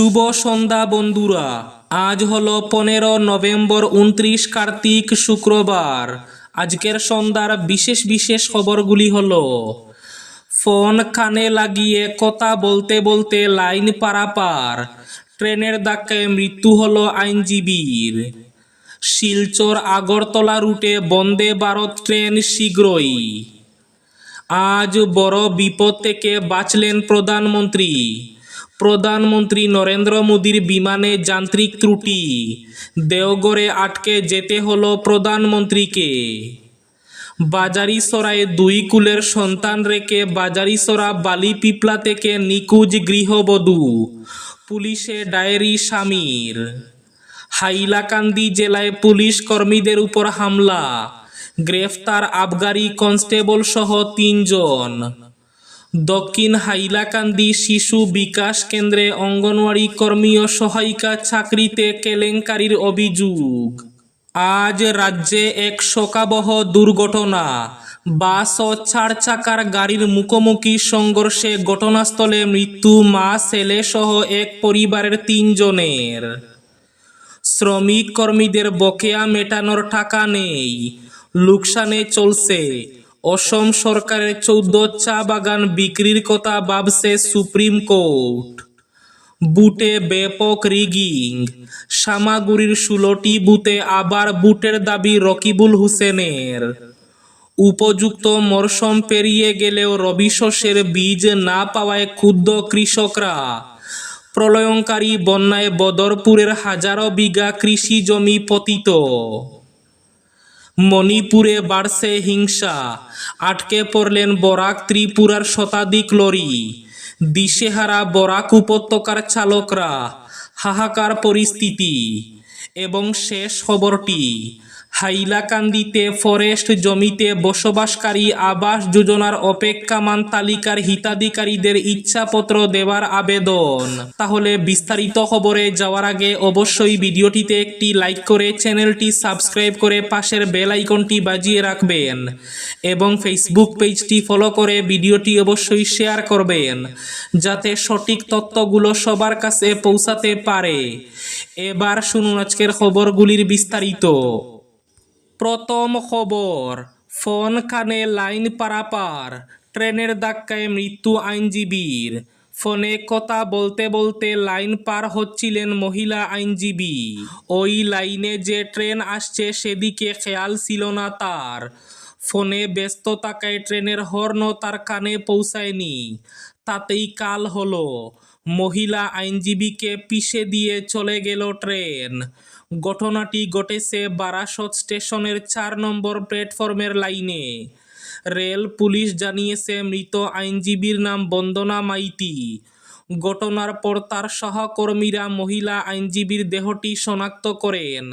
শুভ সন্ধ্যা বন্ধুরা। আজ হলো পনেরো নভেম্বর উনত্রিশ কার্তিক শুক্রবার। আজকের সন্ধ্যার বিশেষ বিশেষ খবরগুলি হলো, ফোন কানে লাগিয়ে কথা বলতে বলতে লাইন পারাপার, ট্রেনের ধাক্কায় মৃত্যু হলো আইনজীবীর। শিলচর আগরতলা রুটে বন্দে ভারত ট্রেন শীঘ্রই। আজ বড় বিপদ থেকে বাঁচলেন প্রধানমন্ত্রী। প্রধানমন্ত্রী নরেন্দ্র মোদীর বিমানে যান্ত্রিক ত্রুটি। দেওঘরে আটকে যেতে হলো প্রধানমন্ত্রীকে। বাজারিসরায় দুই কুলের সন্তান রেখে বাজারিসরা বালি পিপলা থেকে নিকুজ গৃহবধূ, পুলিশে ডায়েরি স্বামীর। হাইলাকান্দি জেলায় পুলিশ কর্মীদের উপর হামলা, গ্রেফতার আবগারি কনস্টেবল সহ তিনজন। দক্ষিণ হাইলাকান্দি শিশু বিকাশ কেন্দ্রে অঙ্গনওয়াড়ি কর্মী ও সহায়িকা চাকরিতে কেলেঙ্কারির অভিযোগ। আজ রাজ্যে এক শোকাবহ দুর্ঘটনা। বাস ও চার চাকার গাড়ির মুখোমুখি সংঘর্ষে ঘটনাস্থলে মৃত্যু মা, ছেলে সহ এক পরিবারের তিনজনের। শ্রমিক কর্মীদের বকেয়া মেটানোর টাকা নেই। লোকসানে চলছে। অসম সরকারের চৌদ্দ চা বাগান বিক্রির কথা ভাবছে সুপ্রিম কোর্ট। বুটে ব্যাপক রিগিং। সামাগুড়ির ষোলোটি বুথে আবার বুটের দাবি রকিবুল হোসেনের। উপযুক্ত মরশুম পেরিয়ে গেলেও রবি শস্যের বীজ না পাওয়ায় ক্ষুদ্র কৃষকরা। প্রলয়ঙ্কারী বন্যায় বদরপুরের হাজারো বিঘা কৃষি জমি পতিত। মণিপুরে বাড়ছে হিংসা। আটকে পড়লেন বরাক ত্রিপুরার শতাধিক লরি। দিশেহারা বরাক উপত্যকার চালকরা। হাহাকার পরিস্থিতি। এবং শেষ খবরটি হাইলাকান্দিতে ফরেস্ট জমিতে বসবাসকারী আবাস যোজনার অপেক্ষামান তালিকার হিতাধিকারীদের ইচ্ছাপত্র দেওয়ার আবেদন। তাহলে বিস্তারিত খবরে যাওয়ার আগে অবশ্যই ভিডিওটিতে একটি লাইক করে চ্যানেলটি সাবস্ক্রাইব করে পাশের বেল আইকনটি বাজিয়ে রাখবেন এবং ফেসবুক পেজটি ফলো করে ভিডিওটি অবশ্যই শেয়ার করবেন, যাতে সঠিক তথ্যগুলো সবার কাছে পৌঁছাতে পারে। এবার শুনুন আজকের খবরগুলির বিস্তারিত। প্রথম খবর, ফোন কানে লাইন পারাপার, ট্রেনের ধাক্কায় মৃত্যু আইনজীবীর। ফোনে কথা বলতে বলতে লাইন পার হচ্ছিলেন মহিলা আইনজীবী। ওই লাইনে যে ট্রেন আসছে সেদিকে খেয়াল ছিল না তার। ফোনে ব্যস্ত থাকায় ট্রেনের হর্ন তার কানে পৌঁছায়নি। তাতেই কাল হলো। মহিলা আইনজীবীকে পিষে দিয়ে চলে গেল ট্রেন। ঘটনাটি ঘটেছে বারাসত স্টেশনের চার নম্বর প্ল্যাটফর্মের লাইনে। রেল পুলিশ জানিয়েছে, মৃত আইনজীবীর নাম বন্দনা মাইতি। ঘটনার পর তার সহকর্মীরা মহিলা আইনজীবীর দেহটি শনাক্ত করেন।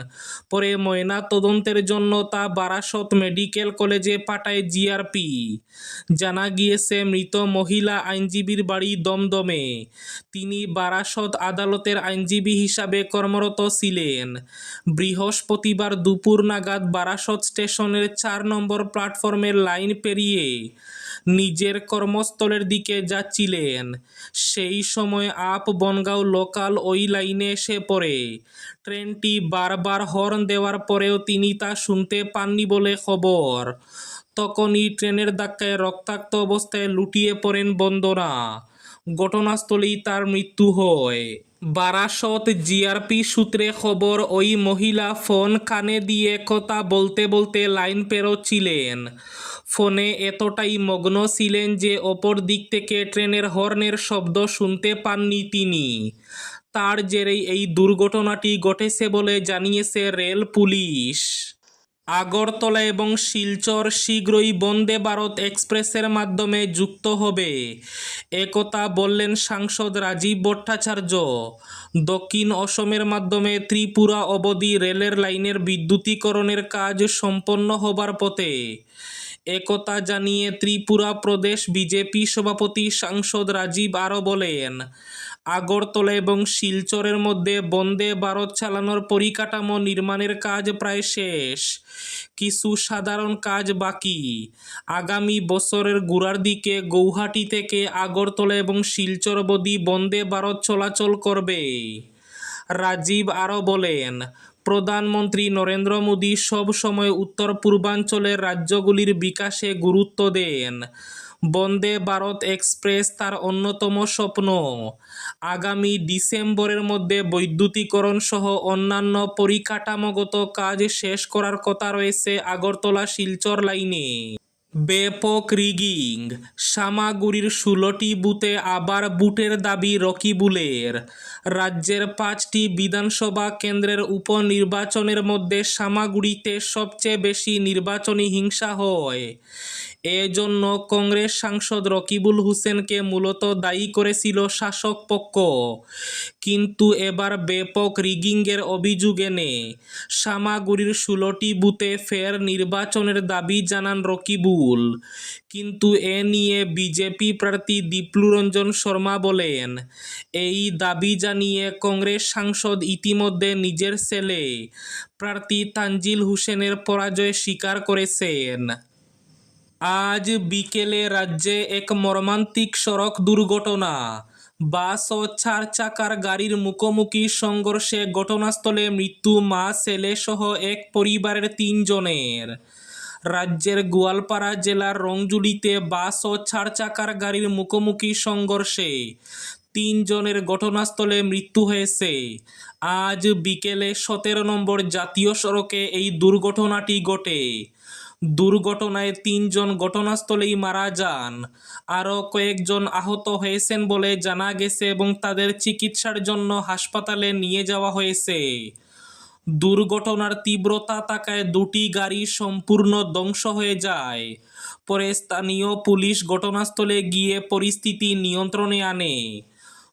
পরে ময়না তদন্তের জন্য তা বারাসত মেডিকেল কলেজে পাঠায় জিআরপি। জানা গিয়েছে, মৃত মহিলা আইনজীবীর বাড়ি দমদমে। তিনি বারাসত আদালতের আইনজীবী হিসাবে কর্মরত ছিলেন। বৃহস্পতিবার দুপুর নাগাদ বারাসত স্টেশনের চার নম্বর প্ল্যাটফর্মের লাইন পেরিয়ে নিজের কর্মস্থলের দিকে যাচ্ছিলেন। সেই সময় আপ বনগাঁও লোকাল ওই লাইনে এসে পড়ে। ট্রেনটি বারবার হর্ন দেওয়ার পরেও তিনি তা শুনতে পাননি বলে খবর। তখনই ট্রেনের ধাক্কায় রক্তাক্ত অবস্থায় লুটিয়ে পড়েন বন্দনা ঘটনাস্থলেই তার মৃত্যু হয়। বারাসত জিআরপি সূত্রে খবর, ওই মহিলা ফোন কানে দিয়ে কথা বলতে বলতে লাইন পেরোচ্ছিলেন। ফোনে এতটাই মগ্ন ছিলেন যে অপর দিক থেকে ট্রেনের হর্নের শব্দ শুনতে পাননি তিনি। তার জেরেই এই দুর্ঘটনাটি ঘটেছে বলে জানিয়েছে রেল পুলিশ। আগরতলা এবং শিলচর শীঘ্রই বন্দে ভারত এক্সপ্রেসের মাধ্যমে যুক্ত হবে। একথা বললেন সাংসদ রাজীব ভট্টাচার্য। দক্ষিণ অসমের মাধ্যমে ত্রিপুরা অবধি রেলের লাইনের বিদ্যুতীকরণের কাজ সম্পন্ন হবার পথে। একথা জানিয়ে ত্রিপুরা প্রদেশ বিজেপি সভাপতি সাংসদ রাজীব আরও বলেন আগরতলা এবং শিলচরের মধ্যে বন্দে ভারত চালানোর পরিকাঠামো নির্মাণের কাজ প্রায় শেষ। কিছু সাধারণ কাজ বাকি। আগামী বছরের গোড়ার দিকে গৌহাটি থেকে আগরতলা এবং শিলচর অবধি বন্দে ভারত চলাচল করবে। রাজীব আরও বলেন, প্রধানমন্ত্রী নরেন্দ্র মোদী সব সময় উত্তর পূর্বাঞ্চলের রাজ্যগুলির বিকাশে গুরুত্ব দেন। বন্দে ভারত এক্সপ্রেস তার অন্যতম স্বপ্ন। আগামী ডিসেম্বরের মধ্যে বৈদ্যুতিকরণ সহ অন্যান্য পরিকাঠামোগত কাজ শেষ করার কথা রয়েছে আগরতলা শিলচর লাইনে। ব্যাপক রিগিং। সামাগুড়ির ষোলোটি বুথে আবার বুটের দাবি রকিবুলের। রাজ্যের পাঁচটি বিধানসভা কেন্দ্রের উপনির্বাচনের মধ্যে সামাগুড়িতে সবচেয়ে বেশি নির্বাচনী হিংসা হয়। এজন্য কংগ্রেস সাংসদ রকিবুল হোসেনকে মূলত দায়ী করেছিল শাসক পক্ষ। কিন্তু এবার ব্যাপক রিগিংয়ের অভিযোগ এনে সামাগুড়ির ষোলোটি বুথে ফের নির্বাচনের দাবি জানান রকিবুল। কিন্তু এ নিয়ে বিজেপি প্রার্থী দীপ্লুরঞ্জন শর্মা বলেন, এই দাবি জানিয়ে কংগ্রেস সাংসদ ইতিমধ্যে নিজের ছেলে, প্রার্থী তানজিল হুসেনের পরাজয় স্বীকার করেছেন। আজ বিকেলে রাজ্যে এক মর্মান্তিক সড়ক দুর্ঘটনা বাস ও চার চাকার গাড়ির মুখোমুখি সংঘর্ষে ঘটনাস্থলে মৃত্যু মা, ছেলে সহ এক পরিবারের তিনজনের। রাজ্যের গোয়ালপাড়া জেলার রংজুলিতে বাস ও চার চাকার গাড়ির মুখোমুখি সংঘর্ষে তিনজনের ঘটনাস্থলে মৃত্যু হয়েছে। আজ বিকেলে সতেরো নম্বর জাতীয় সড়কে এই দুর্ঘটনাটি ঘটে। দুর্ঘটনায় তিনজন ঘটনাস্থলেই মারা যান। আরও কয়েকজন আহত হয়েছেন বলে জানা গেছে এবং তাদের চিকিৎসার জন্য হাসপাতালে নিয়ে যাওয়া হয়েছে। দুর্ঘটনার তীব্রতা থাকায় দুটি গাড়ি সম্পূর্ণ ধ্বংস হয়ে যায়। পরে স্থানীয় পুলিশ ঘটনাস্থলে গিয়ে পরিস্থিতি নিয়ন্ত্রণে আনে।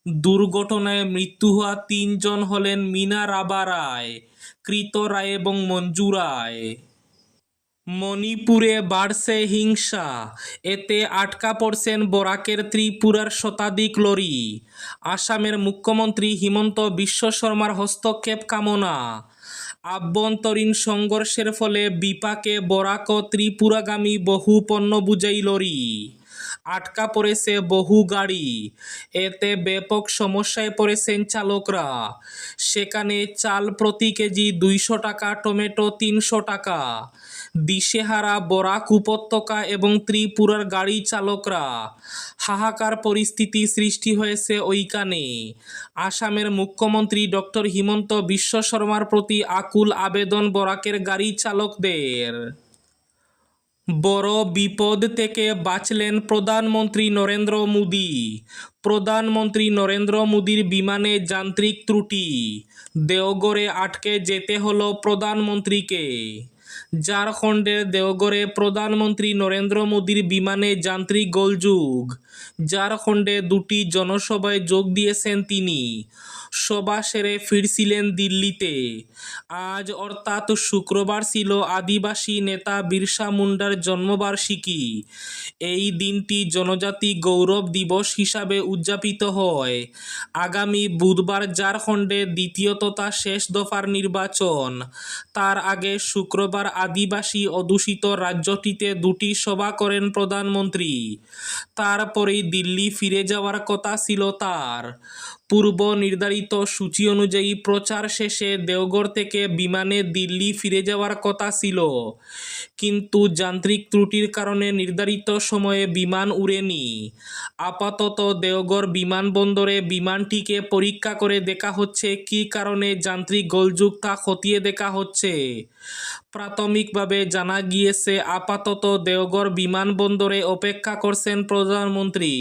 দুর্ঘটনায় মৃত্যু হওয়া তিনজন হলেন মিনা রাবা রায়, কৃত রায় এবং মঞ্জু রায়। মণিপুরে বাড়ছে হিংসা। এতে আটকা পড়ছেন বরাকের ত্রিপুরার শতাধিক লরি। আসামের মুখ্যমন্ত্রী হিমন্ত বিশ্ব শর্মার হস্তক্ষেপ কামনা। আভ্যন্তরীণ সংঘর্ষের ফলে বিপাকে বরাক ত্রিপুরাগামী বহু পণ্য বুঝাই লরি। আটকা পড়েছে বহু গাড়ি। এতে ব্যাপক সমস্যায় পড়েছেন চালকরা। সেখানে চাল প্রতি কেজি দুইশো টাকা, টমেটো তিনশো টাকা। দিশেহারা বরাক উপত্যকা এবং ত্রিপুরার গাড়ি চালকরা। হাহাকার পরিস্থিতি সৃষ্টি হয়েছে ওইখানে। আসামের মুখ্যমন্ত্রী ডক্টর হিমন্ত বিশ্ব শর্মার প্রতি আকুল আবেদন বরাকের গাড়ি চালকদের। বড় বিপদ থেকে বাঁচলেন প্রধানমন্ত্রী নরেন্দ্র মোদী। প্রধানমন্ত্রী নরেন্দ্র মোদীর বিমানে যান্ত্রিক ত্রুটি। দেওগড়ে আটকে যেতে হলো প্রধানমন্ত্রীকে। ঝাড়খণ্ডের দেওগড়ে প্রধানমন্ত্রী নরেন্দ্র মোদীর বিমানে যান্ত্রিক গোলযোগ। ঝাড়খণ্ডে দুটি জনসভায় যোগ দিয়েছেন তিনি। সভা সেরে ফিরছিলেন দিল্লিতে। আজ অর্থাৎ শুক্রবার ছিল আদিবাসী নেতা বিরসা মুন্ডার জন্মবার্ষিকী। এই দিনটি জনজাতি গৌরব দিবস হিসাবে উদযাপিত হয়। আগামী বুধবার ঝাড়খণ্ডে দ্বিতীয় তথা শেষ দফার নির্বাচন। তার আগে শুক্রবার আদিবাসী অধ্যুষিত রাজ্যটিতে দুটি সভা করেন প্রধানমন্ত্রী। তারপরেই দিল্লি ফিরে যাওয়ার কথা ছিল তার। পূর্ব নির্ধারিত সূচি অনুযায়ী প্রচার শেষে দেওগড় থেকে বিমানে দিল্লি ফিরে যাওয়ার কথা ছিল। কিন্তু যান্ত্রিক ত্রুটির কারণে নির্ধারিত সময়ে বিমান উড়েনি আপাতত দেওগড় বিমানবন্দরে বিমানটিকে পরীক্ষা করে দেখা হচ্ছে কি কারণে যান্ত্রিক গোলযোগ তা খতিয়ে দেখা হচ্ছে। প্রাথমিকভাবে জানা গিয়েছে, আপাতত দেওগড় বিমানবন্দরে অপেক্ষা করছেন প্রধানমন্ত্রী।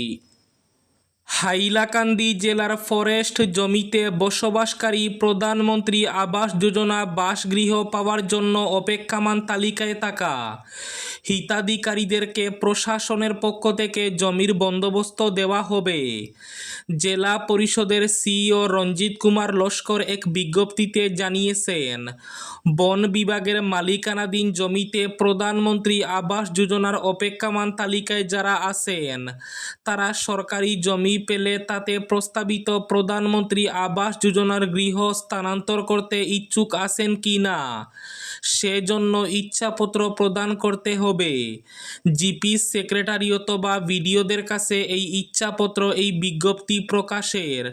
হাইলাকান্দি জেলার ফরেস্ট জমিতে বসবাসকারী প্রধানমন্ত্রী আবাস যোজনা বাসগৃহ পাওয়ার জন্য অপেক্ষমান তালিকায় থাকা। হিতাধিকারীদেরকে প্রশাসনের পক্ষ থেকে জমির বন্দোবস্ত দেওয়া হবে। জেলা পরিষদের সিইও রঞ্জিত কুমার লস্কর এক বিজ্ঞপ্তিতে জানিয়েছেন, বন বিভাগের মালিকানাধীন জমিতে প্রধানমন্ত্রী আবাস যোজনার অপেক্ষমান তালিকায় যারা আছেন, তারা সরকারি জমি পেলে তাতে প্রস্তাবিত প্রধানমন্ত্রী আবাস যোজনার গৃহ স্থানান্তর করতে ইচ্ছুক আছেন কি না? সেজন্য ইচ্ছাপত্র প্রদান করতে হবে। জিপি সেক্রেটারি অথবা ভিডিওদের কাছে এই ইচ্ছাপত্র এই বিজ্ঞপ্তি প্রকাশের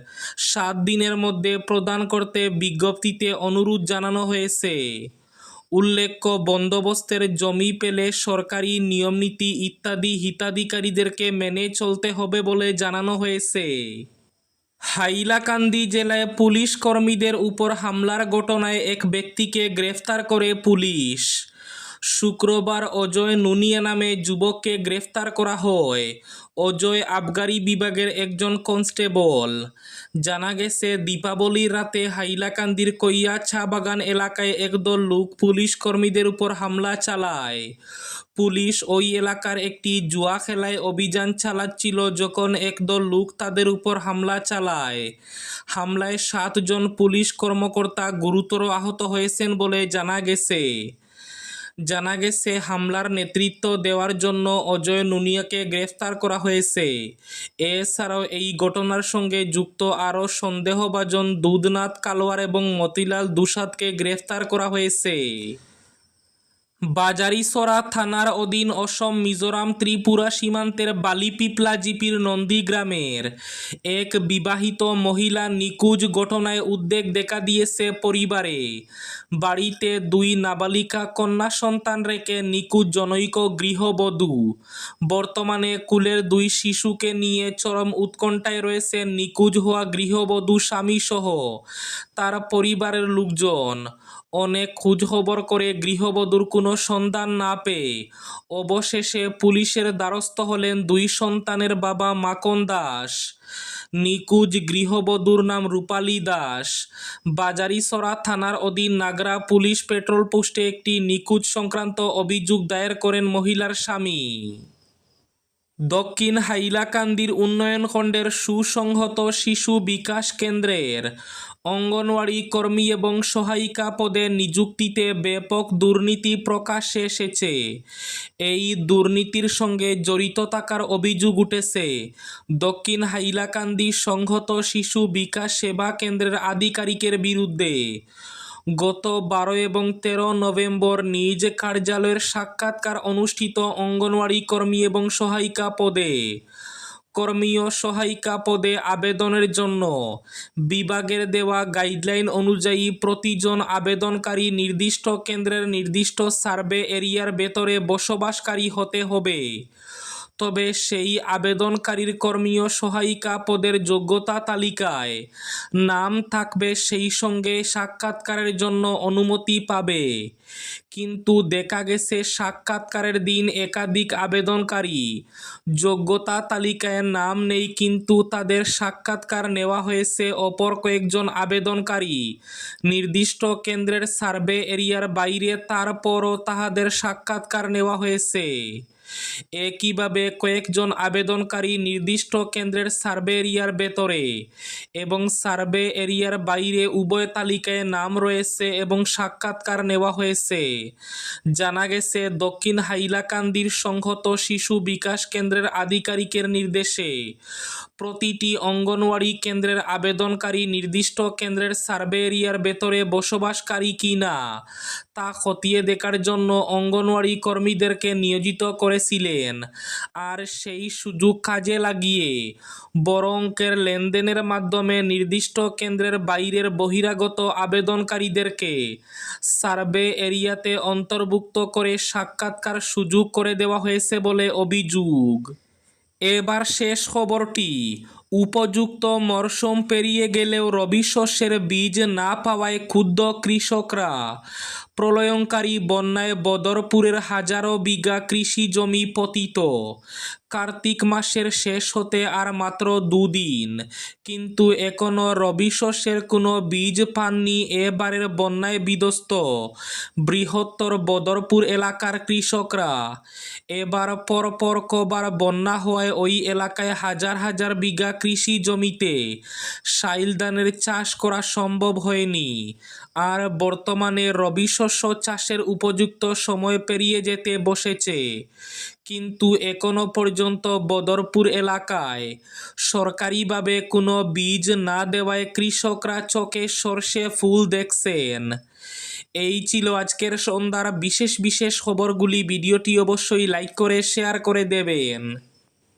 সাত দিনের মধ্যে প্রদান করতে বিজ্ঞপ্তিতে অনুরোধ জানানো হয়েছে। উল্লেখ্য, বন্দোবস্তের জমি পেলে সরকারি নিয়মনীতি ইত্যাদি হিতাধিকারীদেরকে মেনে চলতে হবে বলে জানানো হয়েছে। হাইলাকান্দি জেলায় পুলিশ কর্মীদের উপর হামলার ঘটনায় এক ব্যক্তিকে গ্রেফতার করে পুলিশ। শুক্রবার অজয় নুনিয়া নামে যুবককে গ্রেফতার করা হয়। অজয় আবগারি বিভাগের একজন কনস্টেবল। জানা গেছে দীপাবলির রাতে হাইলাকান্দির কইয়া চা বাগান এলাকায় একদল লোক পুলিশ কর্মীদের উপর হামলা চালায়। পুলিশ ওই এলাকার একটি জুয়া খেলায় অভিযান চালাচ্ছিল যখন একদল লোক তাদের উপর হামলা চালায়। হামলায় সাতজন পুলিশ কর্মকর্তা গুরুতর আহত হয়েছেন বলে জানা গেছে। জানা গেছে, হামলার নেতৃত্ব দেওয়ার জন্য অজয় নুনিয়াকে গ্রেফতার করা হয়েছে। এছাড়াও এই ঘটনার সঙ্গে যুক্ত আরও সন্দেহভাজন দুধনাথ কালোয়ার এবং মতিলাল দুসাদকে গ্রেফতার করা হয়েছে। বাজারিসরা থানার অধীন অসম, মিজোরাম, ত্রিপুরা সীমান্তের বালিপিপলা জিপির নন্দীগ্রামের এক বিবাহিত মহিলা নিকুজ ঘটনায় উদ্বেগ দেখা দিয়েছে পরিবারে। বাড়িতে দুই নাবালিকা কন্যা সন্তান রেখে নিখোঁজ জনৈক গৃহবধূ। বর্তমানে কুলের দুই শিশুকে নিয়ে চরম উৎকণ্ঠায় রয়েছে নিখোঁজ হওয়া গৃহবধূ স্বামীসহ তার পরিবারের লোকজন। অনেক খোঁজখবর করে গৃহবধূর কোনো সন্ধান না পেয়ে অবশেষে পুলিশের দ্বারস্থ হলেন দুই সন্তানের বাবা মাকন দাস, নিকুজ গৃহবধূর নাম রূপালী দাস। বাজারিসরা থানার অধীন নাগরা পুলিশ পেট্রোল পোস্টে একটি নিকুজ সংক্রান্ত অভিযোগ দায়ের করেন মহিলার স্বামী। দক্ষিণ হাইলাকান্দির উন্নয়ন খণ্ডের সুসংহত শিশু বিকাশ কেন্দ্রের অঙ্গনওয়াড়ি কর্মী এবং সহায়িকা পদে নিযুক্তিতে ব্যাপক দুর্নীতি প্রকাশ্যে এসেছে। এই দুর্নীতির সঙ্গে জড়িত থাকার অভিযোগ উঠেছে। দক্ষিণ হাইলাকান্দি সংহত শিশু বিকাশ সেবা কেন্দ্রের আধিকারিকের বিরুদ্ধে গত বারো এবং তেরো নভেম্বর নিজ কার্যালয়ের সাক্ষাৎকার অনুষ্ঠিত অঙ্গনওয়াড়ি কর্মী এবং সহায়িকা পদে কর্মী ও সহায়িকা পদে আবেদনের জন্য বিভাগের দেওয়া গাইডলাইন অনুযায়ী প্রতিজন আবেদনকারী নির্দিষ্ট কেন্দ্রের নির্দিষ্ট সার্ভে এরিয়ার ভেতরে বসবাসকারী হতে হবে। তবে সেই আবেদনকারীর কর্মীয় সহায়িকা পদের যোগ্যতা তালিকায় নাম থাকবে সেই সঙ্গে সাক্ষাৎকারের জন্য অনুমতি পাবে। কিন্তু দেখা গেছে সাক্ষাৎকারের দিন একাধিক আবেদনকারী যোগ্যতা তালিকায় নাম নেই, কিন্তু তাদের সাক্ষাৎকার নেওয়া হয়েছে অপর কয়েকজন আবেদনকারী। নির্দিষ্ট কেন্দ্রের সার্ভে এরিয়ার বাইরে তারপরও তাহাদের সাক্ষাৎকার নেওয়া হয়েছে। একইভাবে কয়েকজন আবেদনকারী নির্দিষ্ট কেন্দ্রের সার্ভে এরিয়ার ভেতরে এবং সার্ভে এরিয়ার বাইরে উভয় তালিকায় নাম রয়েছে এবং সাক্ষাৎকার নেওয়া হয়েছে? জানা গেছে, দক্ষিণ হাইলাকান্দির সংহত শিশু বিকাশ কেন্দ্রের আধিকারিকের নির্দেশে প্রতিটি অঙ্গনওয়াড়ি কেন্দ্রের আবেদনকারী নির্দিষ্ট কেন্দ্রের সার্ভে এরিয়ার ভেতরে বসবাসকারী কি না তা খতিয়ে দেখার জন্য অঙ্গনওয়াড়ি কর্মীদেরকে নিয়োজিত করেছিলেন। আর সেই সুযোগ কাজে লাগিয়ে বড় অঙ্কের লেনদেনের মাধ্যমে নির্দিষ্ট কেন্দ্রের বাইরের বহিরাগত আবেদনকারীদেরকে সার্ভে এরিয়াতে অন্তর্ভুক্ত করে সাক্ষাৎকার সুযোগ করে দেওয়া হয়েছে বলে অভিযোগ। এবার শেষ খবরটি, উপযুক্ত মরশুম পেরিয়ে গেলেও রবি শস্যের বীজ না পাওয়ায় ক্ষুব্ধ কৃষকরা। প্রলয়ঙ্কারী বন্যায় বদরপুরের হাজারো বিঘা কৃষি জমি পতিত। কার্তিক মাসের শেষ হতে আর মাত্র দুদিন। কিন্তু এখনও রবি শস্যের কোনো বীজ পাননি এবারের বন্যায় বিধ্বস্ত। বৃহত্তর বদরপুর এলাকার কৃষকরা, এবার পরপর কবার বন্যা হওয়ায় ওই এলাকায় হাজার হাজার বিঘা কৃষি জমিতে সাইল ধানের চাষ করা সম্ভব হয়নি। আর বর্তমানে রবি শস্য চাষের উপযুক্ত সময় পেরিয়ে যেতে বসেছে। কিন্তু এখনও পর্যন্ত বদরপুর এলাকায় সরকারিভাবে কোনো বীজ না দেওয়ায় কৃষকরা চোখে সর্ষে ফুল দেখছেন। এই ছিল আজকের সন্ধ্যার বিশেষ বিশেষ খবরগুলি। ভিডিওটি অবশ্যই লাইক করে, শেয়ার করে দেবেন।